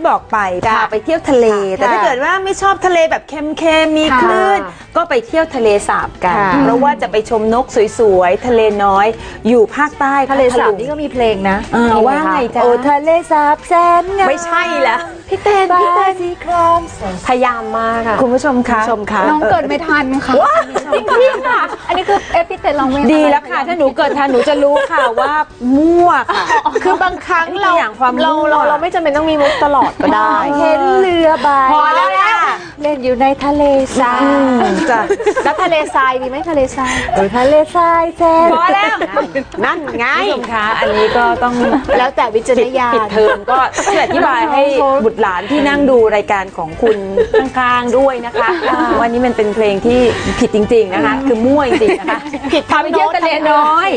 ที่บอกไปจ้ะพาไปเที่ยวทะเลค่ะแต่ถ้าเกิดว่าไม่ชอบทะเลแบบเค็มๆมีค่ะคลื่น ก็ไปเที่ยวทะเลสาบกันค่ะเพราะว่าจะไปชมนกสวยๆทะเลน้อย อยู่ภาคใต้ทะเลสาบพัทนี่ก็มีเพลงนะเออว่าไงจ๊ะโอ้ทะเลสาบแสนงามไม่ใช่แล้ว พี่เต้นพี่เต้นสีครามแสนพยายามมากค่ะ คุณผู้ชมคะณผู้ชมคะ น้องเกิดไม่ทันค่ะจริงๆค่ะ อันนี้คือเอพิเตลองเวทดีแล้วค่ะ ถ้าหนูเกิดทันหนูจะรู้ค่ะว่ามั่วค่ะ คือบางครั้งเราตัวอย่างความเรามั่วเราเราไม่จำเป็นต้องมีมุกตลอดก็ได้ เห็นเรือใบพอแล้วค่ะ เล่นอยู่ในทะเลทรายอืมจ้ะแล้วทะเลทรายมีไหมทะเลทรายโอ้ทะเลทรายแสนพอแล้วนั่นไงคุณผู้ชมคะอันนี้ก็ต้องแล้วแต่วิจารณญาณปิดเทอมก็ช่วยอธิบายให้บุตรหลานที่นั่งดูรายการของคุณข้างๆด้วยนะคะวันนี้มันเป็นเพลงที่ผิดจริง ๆนะคะ คือมั่วจริงๆนะคะผิดพาไปเที่ยวทะเลน้อย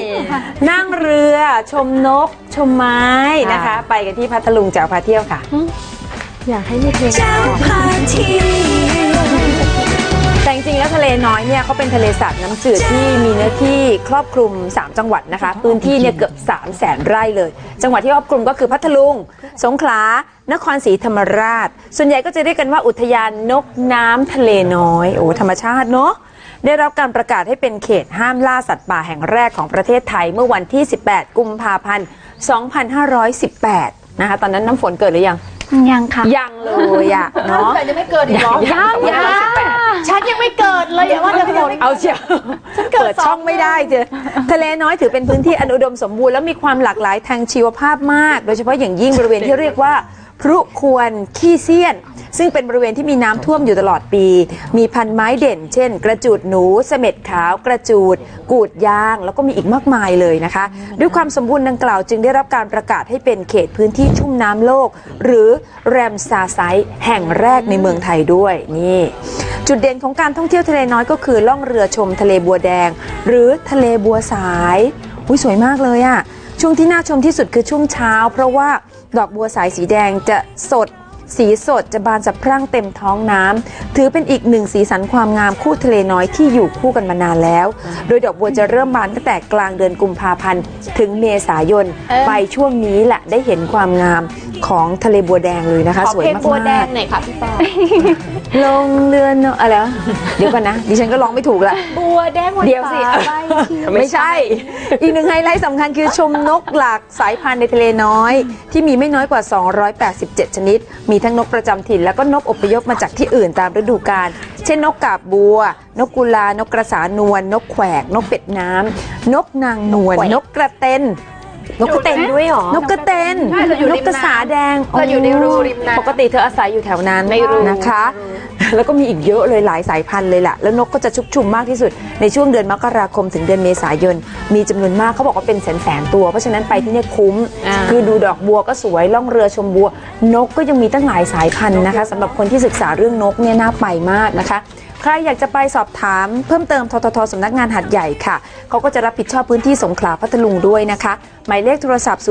นั่งเรือชมนกชมไม้นะคะ ไปกันที่พัทลุงแจ๋วพาเที่ยวค่ะ อยากให้มีเพลงแต่จริงๆแล้วทะเลน้อยเนี่ยเขาเป็นทะเลสาบน้ำจืดที่มีเนื้อที่ครอบคลุม 3 จังหวัดนะคะ พื้นที่เนี่ยเกือบ3 0 0แสนไร่เลย จังหวัดที่ครอบคลุมก็คือพัทลุง สงขลา นครศรีธรรมราช ส่วนใหญ่ก็จะเรียกกันว่าอุทยานนกน้ำทะเลน้อย โอ้ธรรมชาติเนาะได้รับการประกาศให้เป็นเขตห้ามล่าสัตว์ป่าแห่งแรกของประเทศไทยเมื่อวันที่ 18 กุมภาพันธ์ 2518 นะคะ ตอนนั้นน้ำฝนเกิดหรือยัง ยังค่ะ ยังเลยอะเนาะแต่ยังไม่เกิดอีกเหรอยังยังฉันยังไม่เกิดเลยอย่าว่าจะฝนเอาเชียวเปิดช่องไม่ได้เจอทะเลน้อยถือเป็นพื้นที่อันอุดมสมบูรณ์และมีความหลากหลายทางชีวภาพมาก โดยเฉพาะอย่างยิ่งบริเวณที่เรียกว่า พรุควรขี้เซียน ซึ่งเป็นบริเวณที่มีน้ำท่วมอยู่ตลอดปี มีพันไม้เด่น เช่น กระจูดหนูเสม็ดขาว กระจูด กูดยาง แล้วก็มีอีกมากมายเลยนะคะ ด้วยความสมบูรณ์ดังกล่าวจึงได้รับการประกาศให้เป็นเขตพื้นที่ชุ่มน้ำโลก หรือแรมซาไซแห่งแรกในเมืองไทยด้วยนี่จุดเด่นของการท่องเที่ยวทะเลน้อยก็คือล่องเรือชมทะเลบัวแดง หรือทะเลบัวสายอุ้ยสวยมากเลยอะช่วงที่น่าชมที่สุดคือช่วงเช้า เพราะว่า ดอกบัวสายสีแดงจะสด สีสดจะบานสะพรั่งเต็มท้องน้ำถือเป็นอีกหนึ่งสีสันความงามคู่ทะเลน้อยที่อยู่คู่กันมานานแล้ว โดยดอกบัวจะเริ่มบานตั้งแต่กลางเดือนกุมภาพันธ์ถึงเมษายนไปช่วงนี้แหละได้เห็นความงามของทะเลบัวแดงเลยนะคะขอสวยเพลงมากบัวแดงๆหน่อยค่ะพี่ปอ ลงเรือนเนอะอะไรวะเดี๋ยวก่อนนะ ดิฉันก็ร้องไม่ถูกละ บัวแดงวันเดี๋ยวสิ ฟ้าใบเขียว ไม่ใช่ อีกหนึ่งไฮไลท์สำคัญคือชมนกหลากสายพันธุ์ในทะเลน้อย ที่มีไม่น้อยกว่า 287 ชนิด มีทั้งนกประจำถิ่น แล้วก็นกอพยพมาจากที่อื่นตามฤดูกาล เช่นนกกาบบัว นกกุลา นกกระสานวล นกแขวก นกเป็ดน้ำ นกนางนวล นกกระเตน นกกระเต็นด้วยเหรอ นกกระเตนใช่เราอยู่นริกมกระสาแดงเราอยู่ในรูริมน้ำปกติเธออาศัยอยู่แถวนั้นในรู นะคะ แล้วก็มีอีกเยอะเลยหลายสายพันธุ์เลยแหละแล้วนกก็จะชุกชุมมากที่สุดในช่วงเดือนมกราคมถึงเดือนเมษายน มีจำนวนมากเขาบอกว่าเป็นแสนแสนๆตัว เพราะฉะนั้นไปที่เนี่ยคุ้มคือดูดอกบัวก็สวยล่องเรือชมบัว นกก็ยังมีตั้งหลายสายพันธุ์นะคะสำหรับคนที่ศึกษาเรื่องนกเนี่ยน่าไปมากนะคะ ใครอยากจะไปสอบถามเพิ่มเติมทททสำนักงานหัดใหญ่ค่ะ เขาก็จะรับผิดชอบพื้นที่สงขลาพัทลุงด้วยนะคะ หมายเลขโทรศัพท์ 074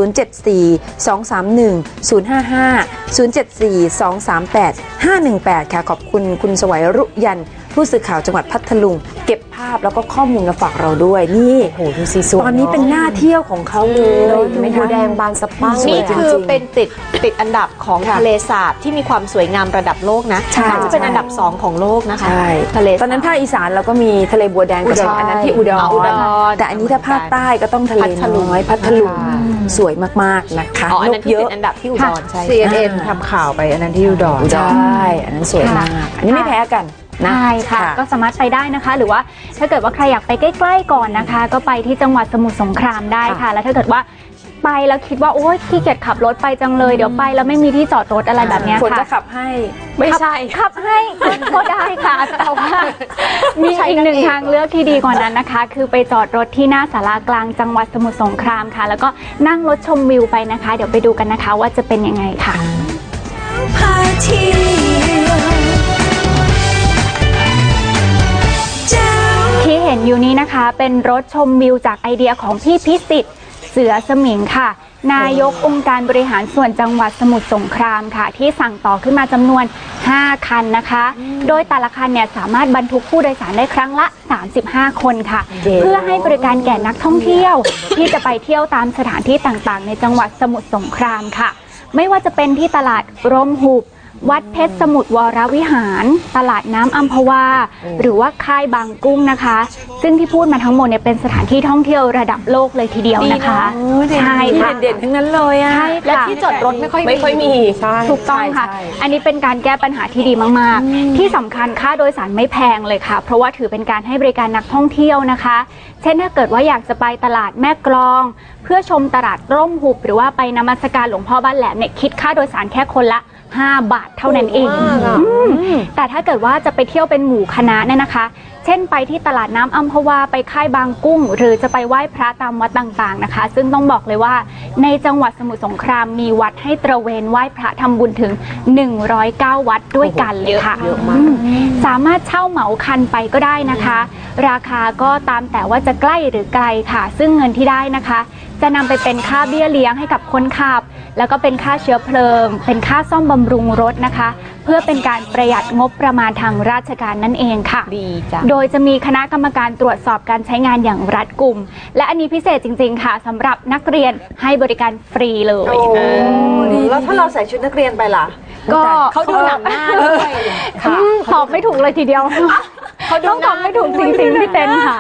231 055 074 238 518 ค่ะ ขอบคุณคุณสวัยรุยัน ผู้สื่อข่าวจังหวัดพัทลุง เก็บภาพแล้วก็ข้อมูลมาฝากเราด้วย นี่โอ้โหดูสีสวยตอนนี้เป็นหน้าเที่ยวของเขาเลยดูเห็นไหมบัวคะ แดงบานสะพรั่งสวยนี่จริงๆคือเป็นติดติดอันดับของค่ะทะเลสาบที่มีความสวยงามระดับโลกนะใช่ น่าจะเป็นอันดับสองของโลกนะคะใช่ทะเลตอนนั้นภาคอีสานเราก็มีทะเลบัวแดงกับอุดรอันนั้นที่อุดรอุดรแต่อันนี้ถ้าภาคใต้ก็ต้องทะเลพัทลุงน้อยพัทลุงค่ะสวยมากๆนะคะอ๋ออันนนั้นกที่เยติอะดอันดับที่อุดรใช่ CNN ทำข่าวไปอันนั้นที่อุดร ใช่อันนั้นสวยมากอันนี้ไม่แพ้กัน นะใช่ค่ะ ก็สามารถไปได้นะคะ หรือว่าถ้าเกิดว่าใครอยากไปใกล้ๆก่อนนะคะ ก็ไปที่จังหวัดสมุทรสงครามได้ค่ะ แล้วถ้าเกิดว่าไปแล้วคิดว่าโอ๊ยขี้เกียจขับรถไปจังเลย เดี๋ยวไปแล้วไม่มีที่จอดรถอะไรแบบเนี้ยฝนจะค่ะขับให้ ไม่ใช่ ขับให้ก็ได้ค่ะ แต่ว่ามีอีกหนึ่งทางเลือกที่ดีกว่านั้นนะคะ คือไปจอดรถที่หน้าศาลากลางจังหวัดสมุทรสงครามค่ะ แล้วก็นั่งรถชมวิวไปนะคะ เดี๋ยวไปดูกันนะคะว่าจะเป็นยังไงค่ะ ห็นอยู่นี้นะคะ เป็นรถชมวิวจากไอเดียของพี่พิสิทธิ์เสือสมิงค่ะ นายกองค์การบริหารส่วนจังหวัดสมุทรสงครามค่ะ ที่สั่งต่อขึ้นมาจำนวน 5 คันนะคะ โดยแต่ละคันเนี่ยสามารถบรรทุกผู้โดยสารได้ครั้งละ 35 คนค่ะ เพื่อให้บริการแก่นักท่องเที่ยว ที่จะไปเที่ยวตามสถานที่ต่างๆ ในจังหวัดสมุทรสงครามค่ะ ไม่ว่าจะเป็นที่ตลาดร่มหุบ วัดเพชรสมุทรวรวิหาร ตลาดน้ำอัมพวา หรือว่าค่ายบางกุ้งนะคะ ซึ่งที่พูดมาทั้งหมดเนี่ยเป็นสถานที่ท่องเที่ยวระดับโลกเลยทีเดียวนะคะใช่ค่ะเด่นๆทั้งนั้นเลยอะใช่และค่ะที่จอดรถไม่ค่อยไม่ค่อยมีใช่ถูกต้องค่ะใช่อันนี้เป็นการแก้ปัญหาที่ดีมากๆ ที่สำคัญค่าโดยสารไม่แพงเลยค่ะ เพราะว่าถือเป็นการให้บริการนักท่องเที่ยวนะคะ เช่นถ้าเกิดว่าอยากจะไปตลาดแม่กลอง เพื่อชมตลาดร่มหุบ หรือว่าไปนมัสการหลวงพ่อบ้านแหลมเนี่ยคิดค่าโดยสารแค่คนละ 5 บาทเท่านั้นเองอืมแต่ถ้าเกิดว่าจะไปเที่ยวเป็นหมู่คณะเนี่ยนะคะ เช่นไปที่ตลาดน้ำอัมพวาไปค่ายบางกุ้ง หรือจะไปไหว้พระตามวัดต่างๆนะคะ ซึ่งต้องบอกเลยว่าในจังหวัดสมุทรสงครามมีวัดให้ตระเวนไหว้พระทำบุญถึง 109 วัดด้วยกันเลยค่ะเยอะมาก อืมสามารถเช่าเหมาคันไปก็ได้นะคะ ราคาก็ตามแต่ว่าจะใกล้หรือไกลค่ะ ซึ่งเงินที่ได้นะคะ จะนำไปเป็นค่าเบี้ยเลี้ยงให้กับคนขับ แล้วก็เป็นค่าเชื้อเพลิง เป็นค่าซ่อมบำรุงรถนะคะ เพื่อเป็นการประหยัดงบประมาณทางราชการนั่นเองค่ะ ดีจ้ะ โดยจะมีคณะกรรมการตรวจสอบการใช้งานอย่างรัดกุม และอันนี้พิเศษจริง ๆ ค่ะสำหรับนักเรียนให้บริการฟรีเลยแล้วถ้าเราใส่ชุดนักเรียนไปล่ะ ก็เขาดูหนังหน้าด้วยอืมตอบไม่ถูกเลยทีเดียวเขาดูต้องตอบไม่ถูกจริงๆพี่เต้นค่ะ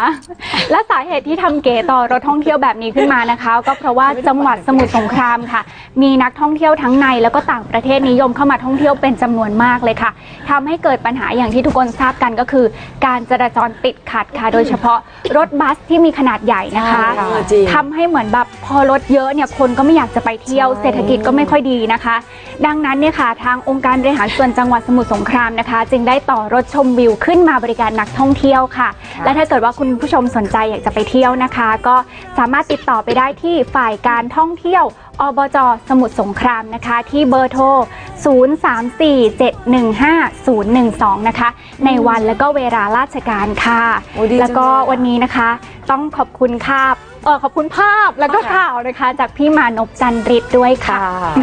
และสาเหตุที่ทำเก๋ต่อรถท่องเที่ยวแบบนี้ขึ้นมานะคะ ก็เพราะว่าจังหวัดสมุทรสงครามค่ะ มีนักท่องเที่ยวทั้งในแล้วก็ต่างประเทศนิยมเข้ามาท่องเที่ยวเป็นจำนวนมากเลยค่ะทำให้เกิดปัญหาอย่างที่ทุกคนทราบกันก็คือ การจราจรติดขัดค่ะ โดยเฉพาะรถบัสที่มีขนาดใหญ่นะคะใช่ค่ะจริง ทำให้เหมือนแบบพอรถเยอะเนี่ยคนก็ไม่อยากจะไปเที่ยวเศรษฐกิจก็ไม่ค่อยดีนะคะ ดังนั้นเนี่ยค่ะทางองค์การบริหารส่วนจังหวัดสมุทรสงครามนะคะ จึงได้ต่อรถชมวิวขึ้นมาบริการนักท่องเที่ยวค่ะ และถ้าเกิดว่าคุณผู้ชมสนใจอยากจะไปเที่ยวนะคะ ก็สามารถติดต่อไปได้ที่ฝ่ายการท่องเที่ยวอบจสมุทรสงครามนะคะ ที่เบอร์โทร 0347150012 นะคะ ในวันและก็เวลาราชการค่ะโอ้ดีจังแล้วก็เลยอะวันนี้นะคะ ต้องขอบคุณภาพ เออขอบคุณภาพแล้วก็ข่าวนะคะ จากพี่มานพจันทริดด้วยค่ะ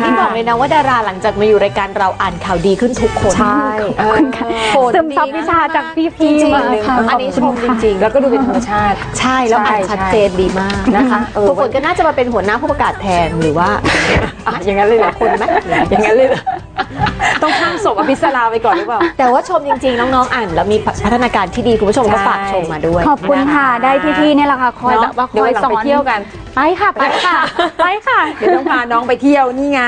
ที่บอกเลยนะว่าดาราหลังจากมาอยู่รายการเราอ่านข่าวดีขึ้นทุกคนใช่ขอบคุณค่ะโหดซึมซับดีนะวิชาจากพี่จพีริงมาค่ะๆอันนี้ชมจริงๆ แล้วก็ดูเป็นธรรมชาติ ใช่แล้วอ่านใช่ชัดเจนดีมากนะคะทุกคนก็น่าจะมาเป็นหัวหน้าผู้ประกาศแทนหรือว่าอย่างนั้นเลยเหรอคนไหมอย่างนั้นเลยเหรอ ต้องข้ามศพอภิสราไปก่อนหรือเปล่า แต่ว่าชมจริงๆ น้องๆ อ่านแล้วมีพัฒนาการที่ดีคุณผู้ชมก็ใช่ฝากชมมาด้วยขอบคุณค่ะ ได้พี่ๆเนี่ยแหละค่ะคอยเนแบอะบว่าคเดี๋ยวอยวันหลังสอไปนเที่ยวกันไปค่ะไปค่ะไปค่ะเดี๋ยวต้องพาน้องไปเที่ยวนี่ไง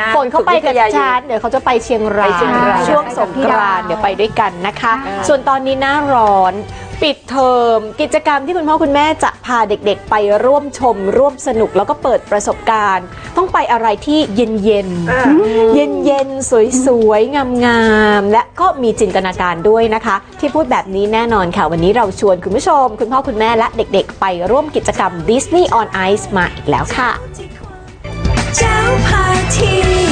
นะฝนเขาไปกับฝึวิทยายุทธฉันเดี๋ยวเขาจะไปเชียงรายไปเชียงรายช่วงสงกรานต์เดี๋ยวไปด้วยกันนะคะ ส่วนตอนนี้หน้าร้อน ปิดเทอมกิจกรรมที่คุณพ่อคุณแม่จะพาเด็กๆ ไปร่วมชม ร่วมสนุกแล้วก็เปิดประสบการณ์ ต้องไปอะไรที่เย็นๆเย็นๆสวยๆงามๆและก็มีจินตนาการด้วยนะคะ ที่พูดแบบนี้แน่นอนค่ะ วันนี้เราชวนคุณผู้ชม คุณพ่อคุณแม่และเด็กๆ ไปร่วมกิจกรรม Disney on Ice มาอีกแล้วค่ะเจ้าพาเที่ยว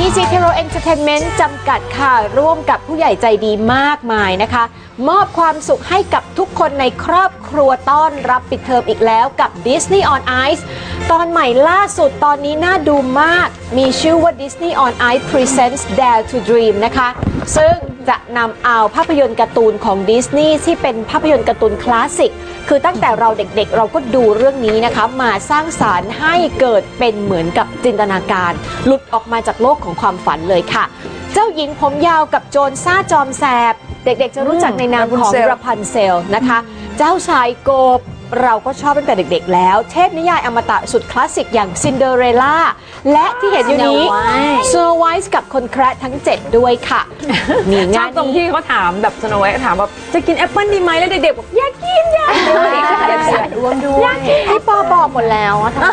BG t e r o Entertainment จำกัดค่ะ ร่วมกับผู้ใหญ่ใจดีมากมายนะคะ มอบความสุขให้กับทุกคนในครอบครัวต้อนรับปิดเทอมอีกแล้วกับ Disney on Ice ตอนใหม่ล่าสุดตอนนี้น่าดูมาก มีชื่อว่า Disney on Ice Presents Dare to Dream นะคะ ซึ่งจะนำเอาภาพยนตร์การ์ตูนของดิสนีย์ที่เป็นภาพยนตร์การ์ตูนคลาสสิก คือตั้งแต่เราเด็กๆ เราก็ดูเรื่องนี้นะคะ มาสร้างสารรค์ให้เกิดเป็นเหมือนกับจินตนาการ หลุดออกมาจากโลกของความฝันเลยค่ะ เจ้าหญิงผมยาวกับโจรซ่าจอมแสบ เด็กๆจะรู้จักในนามของ Rapunzel ราพันเซลนะคะ เจ้าชายโกบ เราก็ชอบตั้งแต่เด็กๆ แล้ว เทพนิยายอมตะสุดคลาสสิกอย่างซินเดอเรลล่า และที่เห็นอยู่นี้ Snow White เซอร์ไวส์กับคนแคระทั้ง 7 ด้วยค่ะ มีชงาอบนตรงนี้ที่เขาถามแบบสโนไวท์ถามแบบจะกินแอปเปิ้ลดีไหมแล้วเด็กๆบอกอยากกินอยากกินรวมด้วย พี่ปอบอกหมดแล้วอะทำไม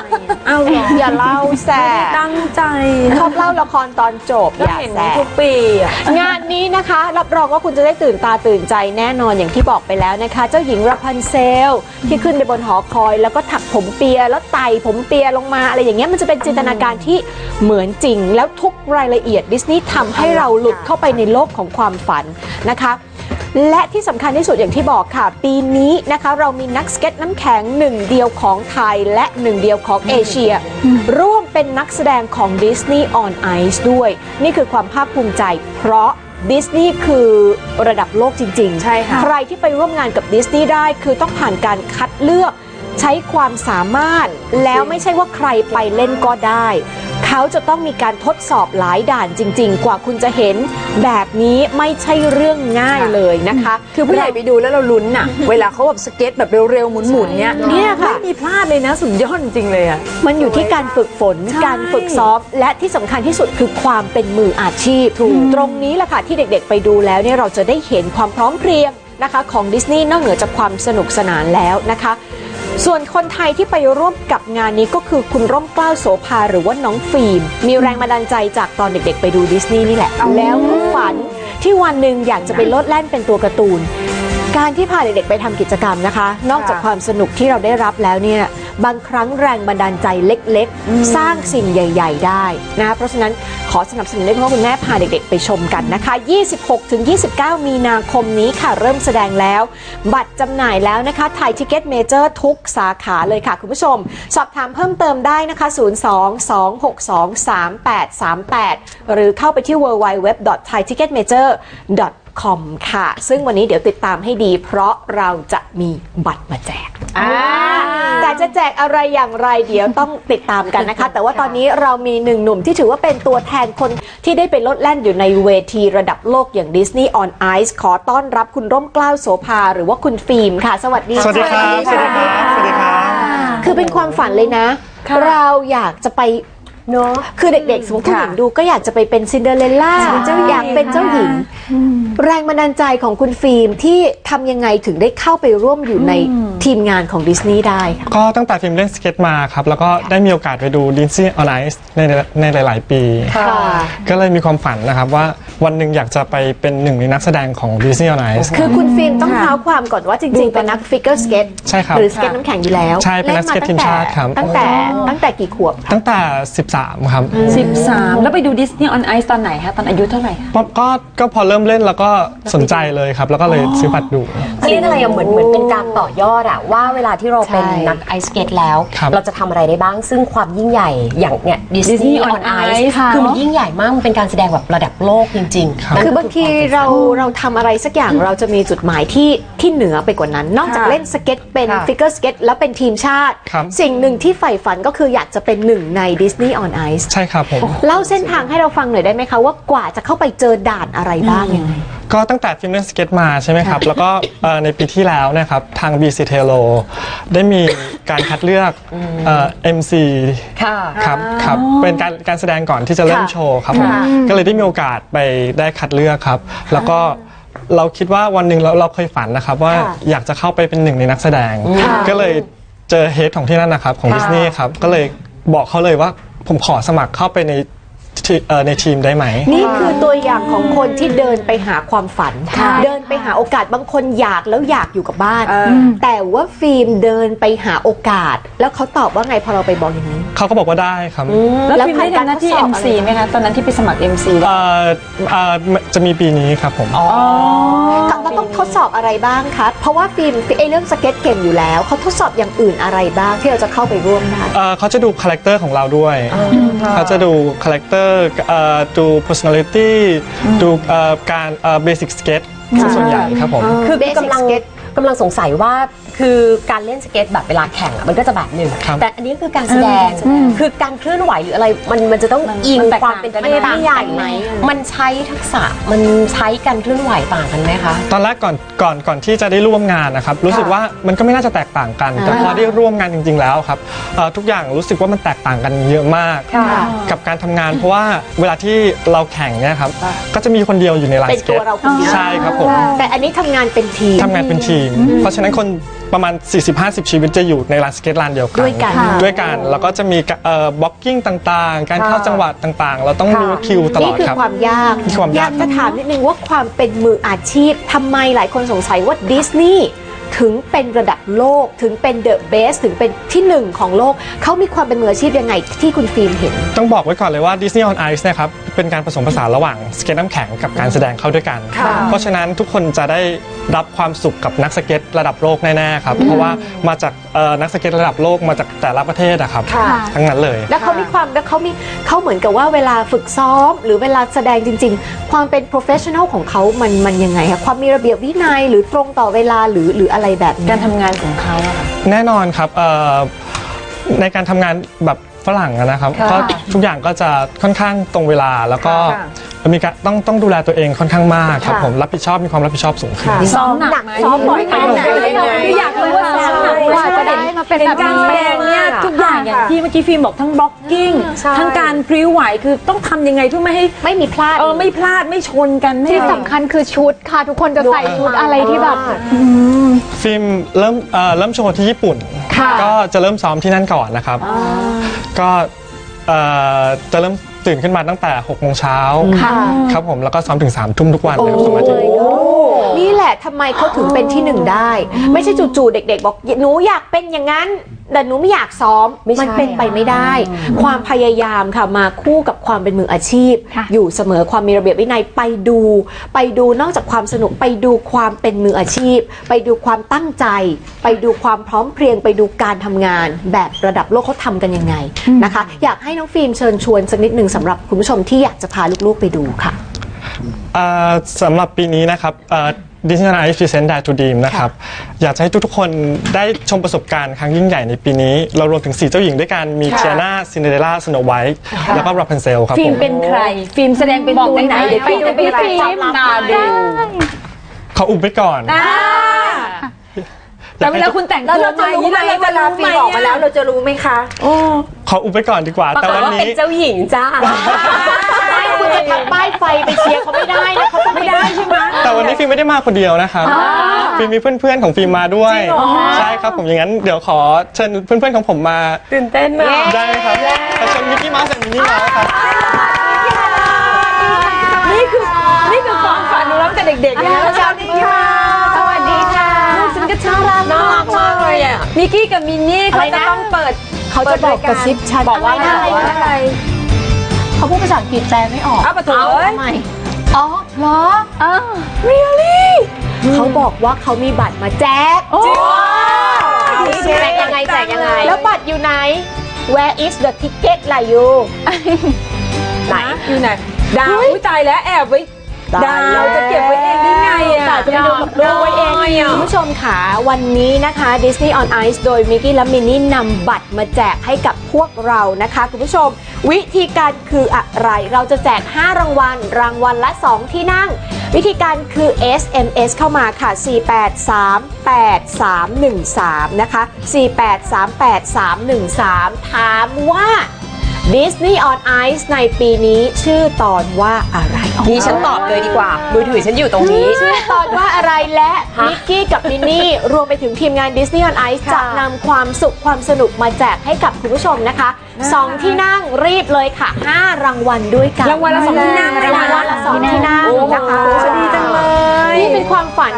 เอาเหรออย่าเล่าแสบตั้งใจชอบเล่าละครตอนจบก็อย่าเห็นแสบ ทุกปีอะ งานนี้นะคะ รับรองว่าคุณจะได้ตื่นตาตื่นใจแน่นอนอย่างที่บอกไปแล้วนะคะ เจ้าหญิงราพันเซล ที่ขึ้นไปบนหอคอย แล้วก็ถักผมเปีย แล้วไต่ผมเปียลงมาอะไรอย่างเงี้ยมันจะเป็นจินตนาการที่เหมือนจริง แล้วทุกรายละเอียดดิสนีย์ทำให้เราหลุดเข้าไปในโลกของความฝันนะคะและที่สำคัญที่สุดอย่างที่บอกค่ะ ปีนี้นะคะเรามีนักสเก็ตน้ำแข็งหนึ่งเดียวของไทยและหนึ่งเดียวของเอเชีย ร่วมเป็นนักแสดงของ Disney on Ice ด้วย นี่คือความภาคภูมิใจเพราะ ดิสนีย์คือระดับโลกจริงๆใช่ค่ะใครที่ไปร่วมงานกับดิสนีย์ได้คือต้องผ่านการคัดเลือก ใช้ความสามารถแล้วไม่ใช่ว่าใครไปเล่นก็ได้ เขาจะต้องมีการทดสอบหลายด่านจริง ๆ กว่าคุณจะเห็น แบบนี้ไม่ใช่เรื่องง่ายเลยนะคะ คือผู้ใหญ่ไปดูแล้วเราลุ้นน่ะ เวลาเขาแบบสเก็ตแบบเร็วๆ หมุนๆเนี้ยเนี่ยค่ะ ไม่มีพลาดเลยนะ สุดยอดจริงๆเลยอะ มันอยู่ที่การฝึกฝนใช่การฝึกซ้อม และที่สำคัญที่สุดคือความเป็นมืออาชีพ ตรงนี้แหละค่ะที่เด็กๆ ไปดูแล้วเนี่ยเราจะได้เห็นความพร้อมเพรียงนะคะของดิสนีย์นอกเหนือจากความสนุกสนานแล้วนะคะ ส่วนคนไทยที่ไปร่วมกับงานนี้ก็คือคุณร่มเกล้าโสภาหรือว่าน้องฟิล์ม มีแรงบันดาลใจจากตอนเด็กๆ ไปดูดิสนีย์นี่แหละ แล้วก็ฝันที่วันหนึ่งอยากจะไปโลดแล่นเป็นตัวการ์ตูน การที่พาเด็กๆไปทำกิจกรรมนะคะ นอกจากความสนุกที่เราได้รับแล้วเนี่ย บางครั้งแรงบันดาลใจเล็กๆ สร้างสิ่งใหญ่ ๆ ได้นะคะเพราะฉะนั้นขอสนับสนุนให้คุณพ่อคุณแม่พาเด็กๆ ไปชมกันนะคะ 26-29 มีนาคมนี้ค่ะเริ่มแสดงแล้ว บัตรจำหน่ายแล้วนะคะไทยทิเก็ตเมเจอร์ทุกสาขาเลยค่ะ คุณผู้ชม สอบถามเพิ่มเติมได้นะคะ 02-262-3838 หรือเข้าไปที่ www.thaiticketmajor com ค่ะ ซึ่งวันนี้เดี๋ยวติดตามให้ดี เพราะเราจะมีบัตรมาแจกอ่าแต่จะแจกอะไรอย่างไรเดี๋ยวต้องติดตามกันนะคะ แต่ว่าตอนนี้เรามีหนึ่งหนุ่มที่ถือว่าเป็นตัวแทนคนที่ได้ไปลดแล่นอยู่ในเวทีระดับโลกอย่าง Disney on Ice ขอต้อนรับคุณร่มเกล้าโสภาหรือว่าคุณฟิล์มค่ะ สวัสดีสวัสดีครับสวัสดีครับสวัสดีครับคือเป็นความฝันเลยนะ เราอยากจะไป เนาะ คือเด็กๆสมมติผู้หญิงดูก็อยากจะไปเป็นซินเดอเรลล่าเจ้าอยากเป็นเจ้าหญิง แรงบันดาลใจของคุณฟิล์มที่ทำยังไงถึงได้เข้าไปร่วมอยู่ในทีมงานของดิสนีย์ได้ค่ะ ก็ตั้งแต่ฟิล์มเล่นสเก็ตมาครับ แล้วก็ได้มีโอกาสไปดู Disney on Ice ในในหลาย ๆ ปี ก็เลยมีความฝันนะครับว่า วันหนึ่งอยากจะไปเป็นหนึ่งในนักแสดงของ Disney on Ice คือคุณฟิล์มต้องเท้าความก่อนว่าจริง ๆ เป็นนักฟิกเกอร์สเก็ตใช่ครับหรือสเก็ตน้ำแข็งอยู่แล้วใช่เป็นนักสเก็ตทีมชาติครับตั้งแต่ตั้งแต่กี่ขวบ ตั้งแต่ 13 ครับ 13 แล้วไปดูดิสนีย์ออนไอซ์ตอนไหนคะตอนอายุเท่าไหร่คะก็ก็ก็พอเริ่มเล่นแล้วก็สนใจเลยครับ แล้วก็เลยซื้อบัตรดูเขาเรียกอะไรอะเหมือนเหมือนเป็นการต่อยอดอะว่าเวลาที่เราเป็นใช่นักไอสเกตแล้วครับเราจะทำอะไรได้บ้างซึ่งความยิ่งใหญ่อย่างเนี่ยดิสนี Disney ย์อ on อนไอ Ice ซ์คือมันยิ่งใหญ่มากมันเป็นการแสดงแบบระดับโลกจริงครับๆนั่นคือบางทีเราเราทำอะไรสักอย่างเราจะมีจุดหมายที่ที่เหนือไปกว่านั้น นอกจากเล่นสเก็ตเป็นฟิกเกอร์สเก็ตแล้วเป็นทีมชาติครับสิ่งหนึ่งที่ใฝ่ฝันก็คืออยากจะเป็นหนึ่งใน Disney on Ice ใช่ครับผม เล่าเส้นทางให้เราฟังหน่อยได้ไหมคะว่ากว่าจะเข้าไปเจอด่านอะไรบ้างยังไงก็ตั้งแต่ฟิล์มเล่นสเก็ตมาใช่ไหมครับ แล้วก็เอ่อในปีที่แล้วนะครับทาง BC t e l o ได้มีการคัดเลือกเอ่อ MC ค่ะ ครับครับเป็นการการแสดงก่อนที่จะเริ่มค่ะโชว์ครับผมค่ะ ก็เลยได้มีโอกาสไปได้คัดเลือกครับ แล้วก็เราคิดว่าวันหนึ่งเราเราเคยฝันนะครับ ว่าอยากจะเข้าไปเป็นหนึ่งในนักแสดงก็เลยเจอเฮดของที่นั่นนะครับของดิสนีย์ครับก็เลยบอกเขาเลยว่าผมขอสมัครเข้าไปใน ทีเอ่อในทีมได้ไหม นี่คือตัวอย่างของคนที่เดินไปหาความฝันเดินไปหาโอกาสบางคนอยากแล้วอยากอยู่กับบ้านแต่ว่าฟิล์มเดินไปหาโอกาส แล้วเขาตอบว่าไงพอเราไปบอกอย่างนี้ เขาก็บอกว่าได้ครับแล้วแล้วฟิล์มได้ผ่านการทำหน้าที่ทดสอบ MC อะไรไหมคะ ตอนนั้นที่ไปสมัคร MC เอ่อเอ่อจะมีปีนี้ครับผมเราต้องทดสอบอะไรบ้างคะ เพราะว่าฟิล์มไอเรื่องสเก็ตเก่งอยู่แล้ว เขาทดสอบอย่างอื่นอะไรบ้างที่เราจะเข้าไปร่วมได้ เอ่อเขาจะดูคาแรคเตอร์ของเราด้วย เขาจะดูคาแรคเตอร์เอ่อดู personality ดูเอ่อการเอ่อ basic sketch ส่วนใหญ่ครับผม คือ Basic กำลัง skate กำลังสงสัยว่าคือการเล่นสเก็ตแบบเวลาแข่งอะมันก็จะแบบหนึ่งครับ แต่อันนี้คือการแสดงคือการเคลื่อนไหวหรืออะไร มันมันจะต้องอิงมันแตกความต่างเป็นกันเทพไหมนิยายไหม มันใช้ทักษะมันใช้การเคลื่อนไหวต่างกันไหมคะ ตอนแรกก่อนก่อนก่อนที่จะได้ร่วมงานนะครับรู้สึกว่ามันก็ไม่น่าจะแตกต่างกัน แต่พอได้ร่วมงานจริง ๆ แล้วครับเอ่อทุกอย่างรู้สึกว่ามันแตกต่างกันเยอะมากกับการทำงาน เพราะว่าเวลาที่เราแข่งเนี่ยครับก็จะมีคนเดียวอยู่ในลานเป็นสเก็ตัตวเราคนเดียว ใช่ครับผมแต่อันนี้ทำงานเป็นทีม ทำงานเป็นทีมเพราะฉะนั้นคนประมาณ 40-50 ชีวิตจะอยู่ในลานสเก็ตลานเดียวกัน ด้วยกันด้วยกันแล้วก็จะมีเอ่อบล็อกกิ้งต่างๆ การเข้าจังหวะต่างๆ เราต้องรู้คิวตลนี่อดคือครับ ความยากนี่ความยาก อยากจะถามนิดนึงว่าความเป็นมืออาชีพทำไมหลายคนสงสัยว่าดิสนีย์ ถึงเป็นระดับโลก ถึงเป็นเดอะเบสถึงเป็นที่หนึ่งของโลก เขามีความเป็นมืออาชีพยังไงที่คุณฟิล์มเห็น ต้องบอกไว้ก่อนเลยว่า Disney on Ice เนะครับ เป็นการผสมผสานระหว่างสเก็ตน้ำแข็งกับการแสดงเข้าด้วยกันเพราะฉะนั้นทุกคนจะได้รับความสุขกับนักสเก็ตระดับโลกแน่ๆครับ เพราะว่ามาจากเอ่อนักสเก็ตระดับโลกมาจากแต่ละประเทศอะครับ ค่ะ ทั้งนั้นเลย แล้วเขามีความแล้วเขามีเขาเหมือนกับว่าเวลาฝึกซ้อม หรือเวลาแสดงจริง ๆ ความเป็น professional ของเขามันมันยังไงคะความมีระเบียบวินัยหรือตรงต่อเวลาหรือหรืออะไรอะไรแบบนี้การทำงานของเขาอะค่ะ แน่นอนครับเอ่อในการทำงานแบบฝรั่งอะนะครับค่ะก็ทุกอย่างก็จะค่อนข้างตรงเวลาแล้วก็ค่ะมีการต้องต้องดูแลตัวเองค่อนข้างมากครับค่ะ ผมรับผิดชอบมีความรับผิดชอบสูงขึ้นซ้อมหนักไหมซ้อมบ่อยขนาดไหนคืออยากรู้ว่าซ้อมหนักกว่าจะได้ มาเป็นเป็นแบบการนี้แสดงเนี่ยทุกอย่างอย่างที่เมื่อกี้ฟิล์มบอกทั้งบล็อกกิ้งใช่ทั้งการพริ้วไหวคือต้องทำยังไงเพื่อไม่ให้ไม่มีพลาดเออไม่พลาดไม่ชนกันไม่ที่อะไร สำคัญคือชุดค่ะ ทุกคนจะใส่ชุดอะไรที่แบบ ฟิล์มเริ่มเอ่อเริ่มโชว์ที่ญี่ปุ่น ค่ะ ก็จะเริ่มซ้อมที่นั่นก่อนนะครับ ก็เอ่อจะเริ่มตื่นขึ้นมาตั้งแต่6โมงเช้าค่ะ ครับผมแล้วก็ซ้อมถึง3ทุ่มทุกวันเลยครับสองอาทิตย์นี่แหละ ทำไมเขาถึงเป็นที่หนึ่งได้ ไม่ใช่จู่ๆเด็ก ๆ บอกหนูอยากเป็นอย่างนั้น แต่หนูไม่อยากซ้อมไม่ใช่มันเป็นไปไม่ได้ ความพยายามค่ะมาคู่กับความเป็นมืออาชีพ ค่ะ อยู่เสมอความมีระเบียบวินัยไปดู ไปดูนอกจากความสนุกไปดูความเป็นมืออาชีพ ไปดูความตั้งใจ ไปดูความพร้อมเพรียง ไปดูการทำงาน แบบระดับโลกเขาทำกันยังไงนะคะ อยากให้น้องฟิล์มเชิญชวนสักนิดหนึ่งสำหรับคุณผู้ชมที่อยากจะพาลูกๆไปดูค่ะเอ่อสำหรับปีนี้นะครับ ดิสนีย์ไอซ์พรีเซนต์ Dare to Dream นะครับ อยากจะให้ทุกๆคนได้ชมประสบการณ์ครั้งยิ่งใหญ่ในปีนี้ เรารวมถึง 4 เจ้าหญิงด้วยกัน มีเชียนาซินเดอเรลล่าสโนไวท์แล้วก็ราพันเซลครับฟิผล์มมเป็นใคร ฟิล์มแสดงเป็นตัวไหนเดี๋ยวพี่จะไปจับตาดูขออุบไปก่อนแต่เวลาคุณแต่งตัวมาอย่างนี้เราจะรู้ไหมออกมาแล้วเราจะรู้ไหมคะขออุบไปก่อนดีกว่าแต่วันเป็นนี้เจ้าหญิงจ้า ไม่ คุณจะทำป้ายไฟไปเชียร์เขาไม่ได้นะเขาต้องไม่ได้ใช่ไหม แต่วันนี้ฟิล์มไม่ได้มาคนเดียวนะครับฟิล์มมีเพื่อนๆของฟิล์มมาด้วยใช่ครับผมอย่างนั้นเดี๋ยวขอเชิญเพื่อนๆของผมมาตื่นเต้นมากได้ไหมครับขอเชิญมิกกี้มาส์และมินนี่มาส์ครับนี่คือนี่คือความฝันของเราตั้งแต่เด็กๆนะสวัสดีค่ะสวัสดีค่ะลูกฉันก็น่ารักน่ารักมากเลยอะมิกกี้กับมินนี่เขาจะต้องเปิดเขาจะบอกกระซิบฉันบอกว่าอะไรบอกว่าอะไร เขาพูดภาษาอังกฤษแปลไม่ออก อ้าวปะโถเอ้ย ทำไมอ๋อเหรอเออเขาบอกว่าเขามีบัตรมาแจกแจกยังไงแจกยังไง แล้วบัตรอยู่ไหน Where is the ticket ล่ะยู ไหน อยู่ไหน ดาวอุ๊ยตายแล้วแอบไว้ ดาวเราจะเก็บไว้เอง ได้ไงอะแต่จะไปดูกับลูกไว้เองคุณผู้ชมค่ะวันนี้นะคะ Disney on Ice โดยมิกกี้และมินนี่นำบัตรมาแจกให้กับพวกเรานะคะ คุณผู้ชม วิธีการคืออะไร เราจะแจก 5 รางวัล รางวัลละ 2 ที่นั่ง วิธีการคือ SMS เข้ามาค่ะ 4838313 นะคะ 4838313 ถามว่า Disney on Ice ในปีนี้ชื่อตอนว่าอะไรนี่ฉันตอบเลยดีกว่า มือถือฉันอยู่ตรงนี้ ชื่อตอนว่าอะไรและมิกกี้กับมินนี่ รวมไปถึงทีมงาน Disney on Ice จะนำความสุขความสนุกมาแจกให้กับคุณผู้ชมนะคะสองที่นั่งรีบเลยค่ะ 5 รางวัลด้วยกันรางวัลละสองที่นั่งเลยรางนะวัลละสองที่นั่งโอ้โหนะคะดีจังเลยนี่เป็นความฝัน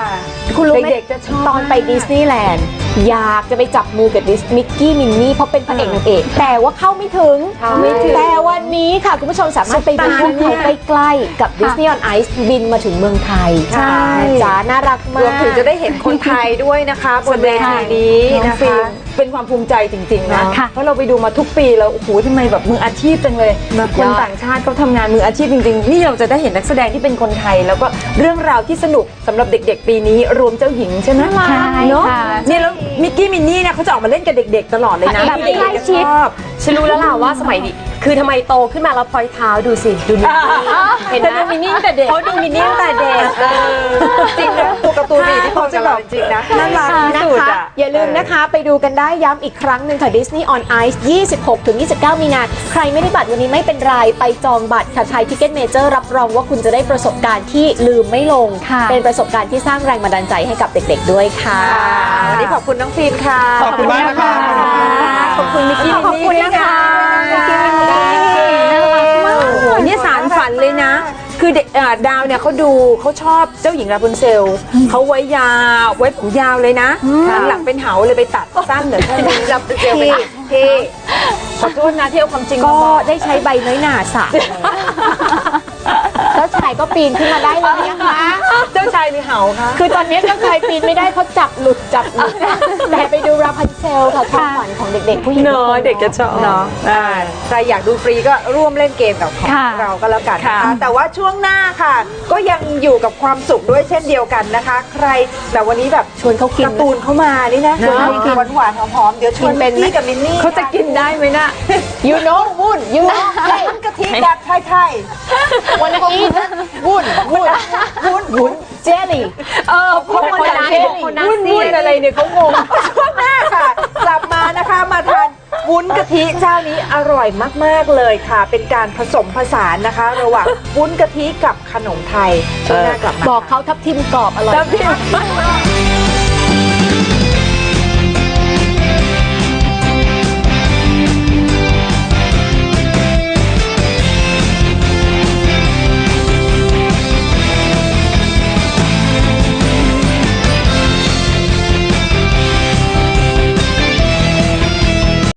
คุณรู้ไหมเด็กๆจะชอบตอนไปดิสนีย์แลนด์ อยากจะไปจับมือกับดิสมิกกี้มินนี่เพราะเป็นพระเอกนางเอก แต่ว่าเข้าไม่ถึง ไม่ถึง แต่วันนี้ค่ะ คุณผู้ชมสามารถไปดูพวกเขาใกล้ๆกับ Disney on Ice บินมาถึงเมืองไทยใช่นะจ๊ะน่ารักมากรวมถึงจะได้เห็นคนไทยด้วยนะคะ บนเวทีนี้น้องนะฟิคะล์ม เป็นความภูมิใจจริงๆนะค่ะ เพราะเราไปดูมาทุกปีแล้วโอ้โหทำไมแบบมืออาชีพจังเลยคนต่างชาติเขาทำงานมืออาชีพจริงๆ นี่เราจะได้เห็นนักแสดงที่เป็นคนไทย แล้วก็เรื่องราวที่สนุกสำหรับเด็ก ๆ ปีนี้รวมเจ้าหญิงใช่ไหมใช่เนาะค่ะเนี่ยแล้วมิกกี้มินนี่เนี่ยเขาจะออกมาเล่นกับเด็ก ๆ ตลอดเลยนะแบบเด็กใกล้ๆจะชิดชอบ ฉันรู้แล้วล่ะว่าสมัยนี้คือทำไมโตขึ้นมาแล้วพลอยเท้าดูสิดูนี่เห็นไหมแต่ดูมินนี่ตั้งแต่เด็กเขาดูมินนี่ตั้งแต่เด็กจริงนะตัวการ์ตูนมีอิทธิพลกับเราจริงๆนะน่ารักที่นะสุดคะอะอย่าลืมนะคะ ไปดูกันได้ย้ำอีกครั้งหนึ่งค่ะ Disney on Ice 26-29 มีนาใครไม่ได้บัตรวันนี้ไม่เป็นไร ไปจองบัตรค่ะไทยทิเก็ตเมเจอร์รับรองว่าคุณจะได้ประสบการณ์ที่ลืมไม่ลงค่ะเป็นประสบการณ์ที่สร้างแรงบันดาลใจให้กับเด็ก ๆ ด้วยค่ะวันนี้ขอบคุณน้องฟิล์มค่ะ ขอบคุณมากนะครับขอบคุณมิกกี้มินนี่ขอบคุณนะคะ ฝันเลยนะ คือเด็กอ่าดาวเนี่ยเขาดูเขาชอบเจ้าหญิงราพุนเซลเขาไว้ยาวไว้ผมยาวเลยนะหลังๆเป็นเหาเลยไปตัดสั้นเหลือแค่นี้ราพุนเซลไปพี่ขอโทษนะที่เอาความจริงก็มาบอก ได้ใช้ใบน้อยหนาสระ เจ้าชายก็ปีนขึ้นมาได้เลยนะคะ เจ้าชายหรือเหาคะ คือตอนนี้เจ้าชายปีนไม่ได้เขาจับหลุดจับหลุดแต่ไปดูราพันเซลค่ะความฝันของเด็กๆผู้หญิงเนอะทุคเด็กจะชอบเนาะอ่าใครอยากดูฟรีก็ร่วมเล่นเกมกับของค่ะเราก็แล้วกันนะค่ะคะแต่ว่าช่วงหน้าค่ะ ก็ยังอยู่กับความสุขด้วยเช่นเดียวกันนะคะ ใครแต่วันนี้แบบชวนเขากินการ์ตูนเข้ามานี่นะชวนเขากินหวานๆหอมๆเดี๋ยวชวนกินเป็นไหมพี่กับมินนี่เขาจะกินได้ไหมนะ you know วุ่น you know วุ้นกะทิแบบไทยวันนี้วุ่นวุ่นวุ่นวุ่นเจลลี่เออพวกคนนั้นวุ่นวุ่นอะไรเนี่ยเขางงๆช่วงหน้าค่ะ กลับมานะคะมาทานวุ้นกะทิเจ้านี้อร่อยมาก ๆ เลยค่ะ เป็นการผสมผสานนะคะ ระหว่างวุ้นกะทิกับขนมไทยช่วงหน้ากลับมาบอกเขาทับทิมกรอบอร่อยแล้วพี่